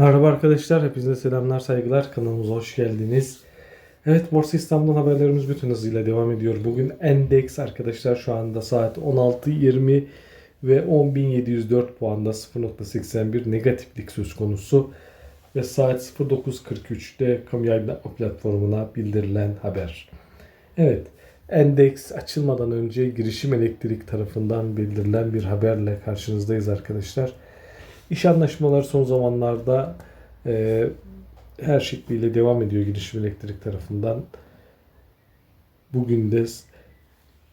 Merhaba arkadaşlar, hepinize selamlar, saygılar. Kanalımıza hoş geldiniz. Evet, Borsa İstanbul'dan haberlerimiz bütün hızıyla devam ediyor. Bugün endeks arkadaşlar şu anda saat 16.20 ve 10.704 puanda 0.81 negatiflik söz konusu. Ve saat 09.43'te kamu yayınlatma platformuna bildirilen haber. Evet, endeks açılmadan önce girişim elektrik tarafından bildirilen bir haberle karşınızdayız arkadaşlar. İş anlaşmaları son zamanlarda e, her şekliyle devam ediyor girişim elektrik tarafından. Bugün de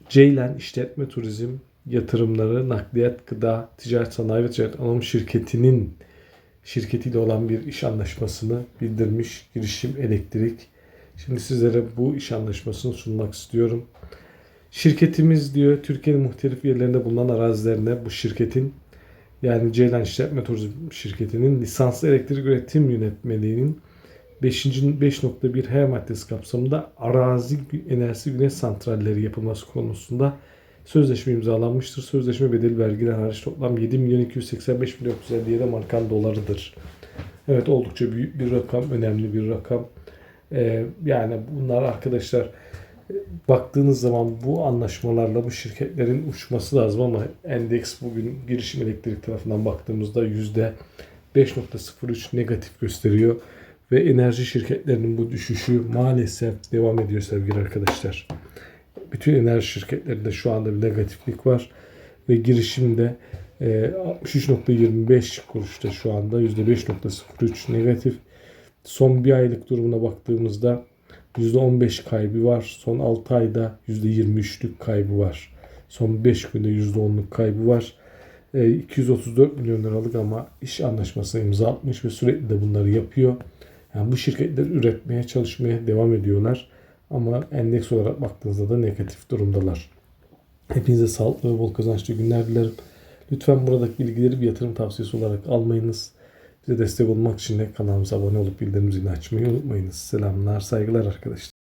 Ceylan İşletme Turizm Yatırımları Nakliyat Gıda Ticaret Sanayi ve Ticaret Anonim Şirketi'nin şirketiyle olan bir iş anlaşmasını bildirmiş girişim elektrik. Şimdi sizlere bu iş anlaşmasını sunmak istiyorum. Şirketimiz diyor Türkiye'nin muhtelif yerlerinde bulunan arazilerine bu şirketin yani Ceylan İşletme Turizm Şirketi'nin lisanslı elektrik üretim yönetmeliğinin 5. 5.1 H maddesi kapsamında arazi enerjisi güneş santralleri yapılması konusunda sözleşme imzalanmıştır. Sözleşme bedeli vergiler hariç toplam 7 milyon 285 milyon 457 Amerikan dolarıdır. Evet oldukça büyük bir rakam, önemli bir rakam. Ee, yani bunlar arkadaşlar baktığınız zaman bu anlaşmalarla bu şirketlerin uçması lazım ama endeks bugün girişim elektrik tarafından baktığımızda yüzde 5.03 negatif gösteriyor ve enerji şirketlerinin bu düşüşü maalesef devam ediyor sevgili arkadaşlar. Bütün enerji şirketlerinde şu anda bir negatiflik var ve girişimde e, 63.25 kuruşta şu anda %5.03 negatif. Son bir aylık durumuna baktığımızda %15 kaybı var. Son 6 ayda %23'lük kaybı var. Son 5 günde %10'luk kaybı var. E, 234 milyon liralık ama iş anlaşmasına imza atmış ve sürekli de bunları yapıyor. Yani bu şirketler üretmeye çalışmaya devam ediyorlar. Ama endeks olarak baktığınızda da negatif durumdalar. Hepinize sağlıklı ve bol kazançlı günler dilerim. Lütfen buradaki bilgileri bir yatırım tavsiyesi olarak almayınız. Bize destek olmak için de kanalımıza abone olup bildirim zilini açmayı unutmayınız. Selamlar, saygılar arkadaşlar.